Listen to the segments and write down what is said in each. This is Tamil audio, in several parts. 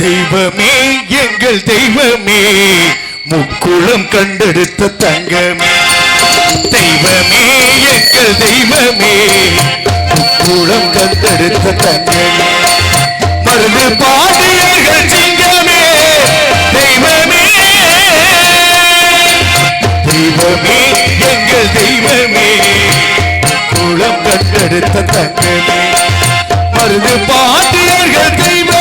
தெய்வமே எங்கள் தெய்வமே முக்குளம் கண்டெடுத்த தங்கமே. தெய்வமே எங்கள் தெய்வமே முக்குளம் கண்டெடுத்த தங்கமே. மருந்து பாடியர்கள் சிங்கமே தெய்வமே. தெய்வமே எங்கள் தெய்வமே குளம் கண்டெடுத்த தங்கமே. மருந்து பாடியர்கள் தெய்வம்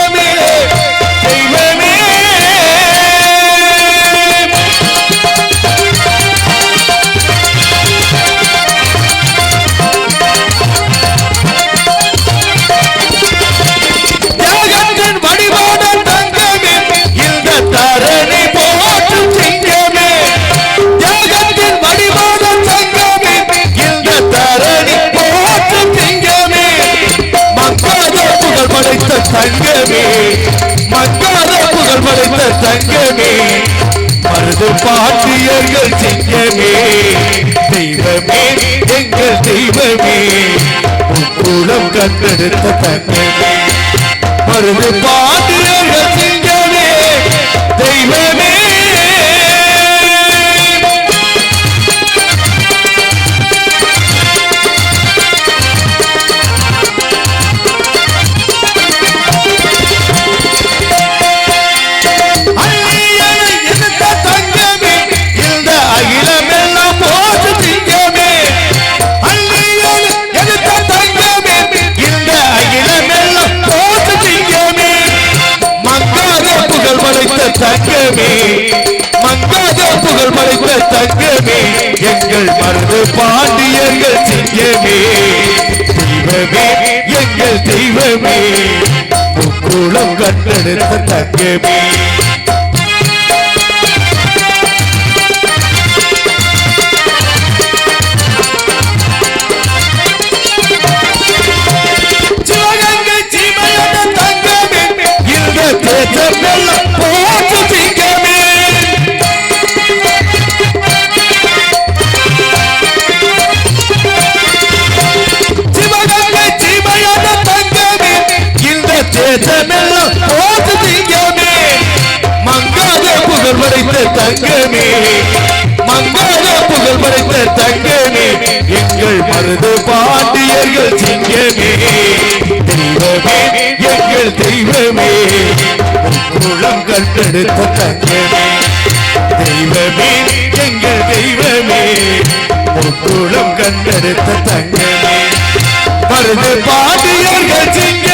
தங்கமே. மக்காத புகழ் படைத்த தங்கமே. மருது பாட்டியர்கள் சிங்கமே. தெய்வமே எங்கள் தெய்வமே. குளம் கண்டெடுத்த தங்கமே. மருது பாண்டியர்கள் சிங்கமே. தெய்வமே தங்கமே எங்கள் மருது பாண்டியர்கள் சிங்கமே. தெய்வமே எங்கள் தெய்வமே. குளம் கட்டெடுத்த தங்கமே. புகழ் படைத்த தங்கமே. மங்காத புகழ் படைத்த தங்கமே. எங்கள் மருது பாண்டியர்கள் சிங்கமே. தெய்வமே எங்கள் தெய்வமே. குளம் கண்டெடுத்த தங்கமே. தெய்வமே எங்கள் தெய்வமே. குளம் கண்டெடுத்த தங்கமே. மருது பாண்டியர்கள் சிங்க